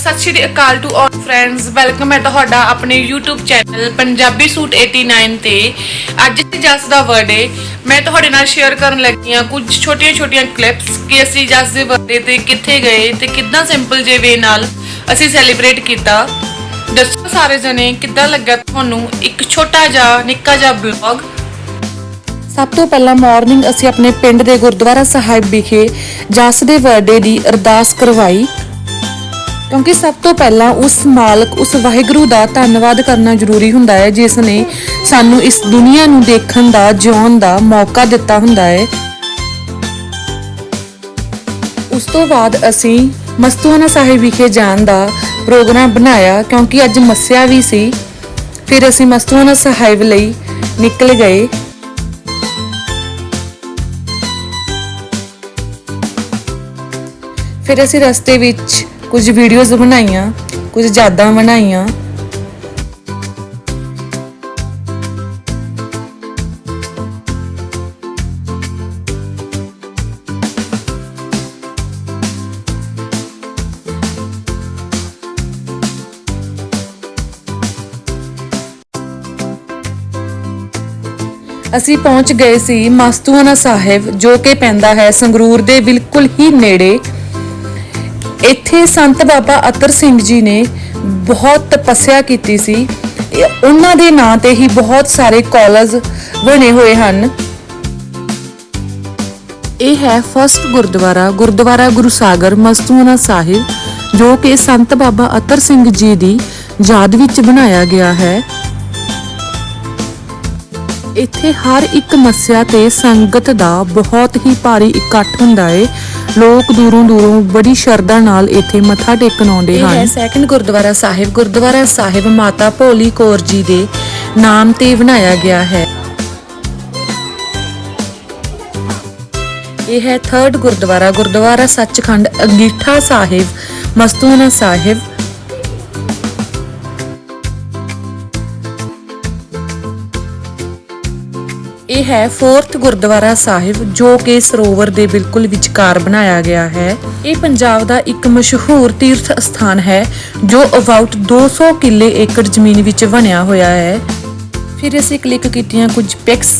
ਸਤਿ ਸ਼੍ਰੀ ਅਕਾਲ ਟੂ ਆਲ ਫਰੈਂਡਸ ਵੈਲਕਮ ਹੈ ਤੁਹਾਡਾ ਆਪਣੇ YouTube ਚੈਨਲ ਪੰਜਾਬੀ ਸੂਟ 89 ਤੇ। ਅੱਜ ਜਸ ਦਾ ਬਰਥਡੇ ਮੈਂ ਤੁਹਾਡੇ ਨਾਲ ਸ਼ੇਅਰ ਕਰਨ ਲੱਗੀ ਹਾਂ ਕੁਝ ਛੋਟੀਆਂ-ਛੋਟੀਆਂ ਕਲਿੱਪਸ ਕਿ ਅਸੀਂ ਜਸ ਦੇ ਬਰਥਡੇ ਤੇ ਕਿੱਥੇ ਗਏ ਤੇ ਕਿੰਨਾ ਸਿੰਪਲ ਜੇ ਵੇ ਨਾਲ ਅਸੀਂ ਸੈਲੀਬ੍ਰੇਟ ਕੀਤਾ। ਦੱਸੋ ਸਾਰੇ ਜਣੇ ਕਿੱਦਾਂ ਲੱਗਾ ਤੁਹਾਨੂੰ ਇੱਕ ਛੋਟਾ ਜਿਹਾ, ਨਿੱਕਾ ਜਿਹਾ ਬਲੌਗ ਸਭ ਤੋਂ ਪਹਿਲਾਂ ਮਾਰਨਿੰਗ ਅਸੀਂ ਆਪਣੇ ਪਿੰਡ ਦੇ ਗੁਰਦੁਆਰਾ ਸਾਹਿਬ ਵਿਖੇ ਜਸ ਦੇ ਬਰਥਡੇ ਦੀ ਅਰਦਾਸ ਕਰਵਾਈ। ਕਿਉਂਕਿ ਸਭ ਤੋਂ ਪਹਿਲਾਂ ਉਸ ਮਾਲਕ, ਉਸ ਵਾਹਿਗੁਰੂ ਦਾ ਧੰਨਵਾਦ ਕਰਨਾ ਜ਼ਰੂਰੀ ਹੁੰਦਾ ਹੈ, ਜਿਸ ਨੇ ਸਾਨੂੰ ਇਸ ਦੁਨੀਆ ਨੂੰ ਦੇਖਣ ਦਾ, ਜਿਉਣ ਦਾ ਮੌਕਾ ਦਿੱਤਾ ਹੁੰਦਾ ਹੈ। ਉਸ ਤੋਂ ਬਾਅਦ ਅਸੀਂ ਮਸਤੂਆਨਾ ਸਾਹਿਬ ਵਿਖੇ ਜਾਣ ਦਾ ਪ੍ਰੋਗਰਾਮ ਬਣਾਇਆ, ਕਿਉਂਕਿ ਅੱਜ ਮੱਸਿਆ ਵੀ ਸੀ। ਫਿਰ ਅਸੀਂ ਮਸਤੂਆਨਾ ਸਾਹਿਬ ਲਈ ਨਿਕਲ ਗਏ। ਫਿਰ ਅਸੀਂ ਰਸਤੇ ਵਿੱਚ ਕੁਝ ਵੀਡੀਓਜ਼ ਬਣਾਈਆਂ, ਕੁਝ ਯਾਦਾਂ ਬਣਾਈਆਂ। ਅਸੀਂ ਪਹੁੰਚ ਗਏ ਸੀ ਮਸਤੂਆਨਾ ਸਾਹਿਬ, ਜੋ ਕਿ ਪੈਂਦਾ ਹੈ ਸੰਗਰੂਰ ਦੇ ਬਿਲਕੁਲ ਹੀ ਨੇੜੇ। ਇੱਥੇ ਸੰਤ ਬਾਬਾ ਅਤਰ ਸਿੰਘ ਜੀ ਨੇ ਬਹੁਤ ਤਪੱਸਿਆ ਕੀਤੀ ਸੀ। ਉਹਨਾਂ ਦੇ ਨਾਂ ਤੇ ਹੀ ਬਹੁਤ ਸਾਰੇ ਕਾਲਜ ਬਣੇ ਹੋਏ ਹਨ। ਇਹ ਹੈ ਫਸਟ ਗੁਰਦੁਆਰਾ ਗੁਰਦੁਆਰਾ ਗੁਰੂ ਸਾਗਰ ਮਸਤੂਆਨਾ ਸਾਹਿਬ, ਜੋ ਕਿ ਸੰਤ ਬਾਬਾ ਅਤਰ ਸਿੰਘ ਜੀ ਦੀ ਯਾਦ ਵਿੱਚ ਬਣਾਇਆ ਗਿਆ ਹੈ। ਇੱਥੇ ਹਰ ਇੱਕ ਮੱਸਿਆ ਤੇ ਸੰਗਤ ਦਾ ਬਹੁਤ ਹੀ ਭਾਰੀ ਇਕੱਠ ਹੁੰਦਾ ਏ। ਲੋਕ ਦੂਰੋਂ ਦੂਰੋਂ ਬੜੀ ਸ਼ਰਧਾ ਨਾਲ ਇੱਥੇ ਮੱਥਾ ਟੇਕਣ ਆਉਂਦੇ ਹਨ ਇਹ ਹੈ ਸੈਕੰਡ ਗੁਰਦੁਆਰਾ ਸਾਹਿਬ। ਗੁਰਦੁਆਰਾ ਸਾਹਿਬ ਮਾਤਾ ਭੋਲੀ ਕੌਰ ਜੀ ਦੇ ਨਾਮ ਤੇ ਬਣਾਇਆ ਗਿਆ ਹੈ। ਇਹ ਹੈ ਥਰਡ ਗੁਰਦੁਆਰਾ। ਗੁਰਦੁਆਰਾ ਸੱਚਖੰਡ ਅੰਗੀਠਾ ਸਾਹਿਬ ਮਸਤੂਆਨਾ ਸਾਹਿਬ ਇਹ ਹੈ ਫੋਰਥ ਗੁਰਦੁਆਰਾ ਸਾਹਿਬ, ਜੋ ਕਿ ਸਰੋਵਰ ਦੇ ਬਿਲਕੁਲ ਵਿਚਕਾਰ ਬਣਾਇਆ ਗਿਆ ਹੈ। ਇਹ ਪੰਜਾਬ ਦਾ ਇੱਕ ਮਸ਼ਹੂਰ ਤੀਰਥ ਸਥਾਨ ਹੈ, ਜੋ ਅਬਾਊਟ 200 ਕਿੱਲੇ ਏਕੜ ਜ਼ਮੀਨ ਵਿੱਚ ਬਣਿਆ ਹੋਇਆ ਹੈ। ਫਿਰ ਅਸੀਂ ਕਲਿੱਕ ਕੀਤੀਆਂ ਕੁਝ ਪਿਕਸ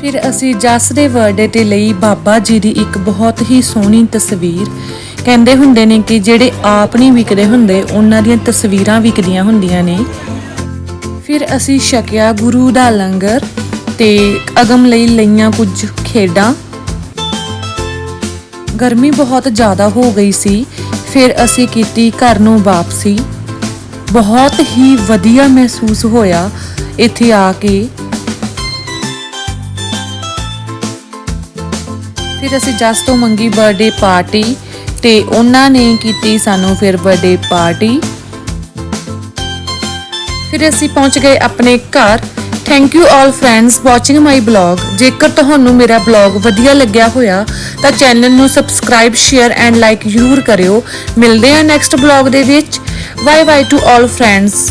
ਫਿਰ ਅਸੀਂ ਜਸ ਦੇ ਬਰਥਡੇ ਤੇ ਲਈ ਬਾਬਾ ਜੀ ਦੀ ਇੱਕ ਬਹੁਤ ਹੀ ਸੋਹਣੀ ਤਸਵੀਰ। ਕਹਿੰਦੇ ਹੁੰਦੇ ਨੇ ਕਿ ਜਿਹੜੇ ਆਪ ਨਹੀਂ ਵਿਕਦੇ ਹੁੰਦੇ, ਉਹਨਾਂ ਦੀਆਂ ਤਸਵੀਰਾਂ ਵਿਕਦੀਆਂ ਹੁੰਦੀਆਂ ਨੇ। ਫਿਰ ਅਸੀਂ ਛਕਿਆ ਗੁਰੂ ਦਾ ਲੰਗਰ ਤੇ ਅਗਮ ਲਈ ਲਈਆਂ ਕੁਝ ਖੇਡਾਂ। ਗਰਮੀ ਬਹੁਤ ਜ਼ਿਆਦਾ ਹੋ ਗਈ ਸੀ, ਫਿਰ ਅਸੀਂ ਕੀਤੀ ਘਰ ਨੂੰ ਵਾਪਸੀ। ਬਹੁਤ ਹੀ ਵਧੀਆ ਮਹਿਸੂਸ ਹੋਇਆ ਇੱਥੇ ਆ ਕੇ। ਫਿਰ ਅਸੀਂ ਜਸ ਤੋਂ ਮੰਗੀ ਬਰਥਡੇ ਪਾਰਟੀ ਤੇ ਉਹਨਾਂ ਨੇ ਕੀਤੀ ਸਾਨੂੰ ਫਿਰ ਬਰਥਡੇ ਪਾਰਟੀ ਫਿਰ ਅਸੀਂ ਪਹੁੰਚ ਗਏ ਆਪਣੇ ਘਰ। Thank you all friends watching my blog ਜੇਕਰ ਤੁਹਾਨੂੰ ਮੇਰਾ ਬਲੌਗ ਵਧੀਆ ਲੱਗਿਆ ਹੋਇਆ, ਤਾਂ ਚੈਨਲ ਨੂੰ ਸਬਸਕ੍ਰਾਈਬ ਸ਼ੇਅਰ ਐਂਡ ਲਾਈਕ ਜ਼ਰੂਰ ਕਰਿਓ। ਮਿਲਦੇ ਹਾਂ ਨੈਕਸਟ ਬਲੌਗ ਦੇ ਵਿੱਚ। Bye bye to all friends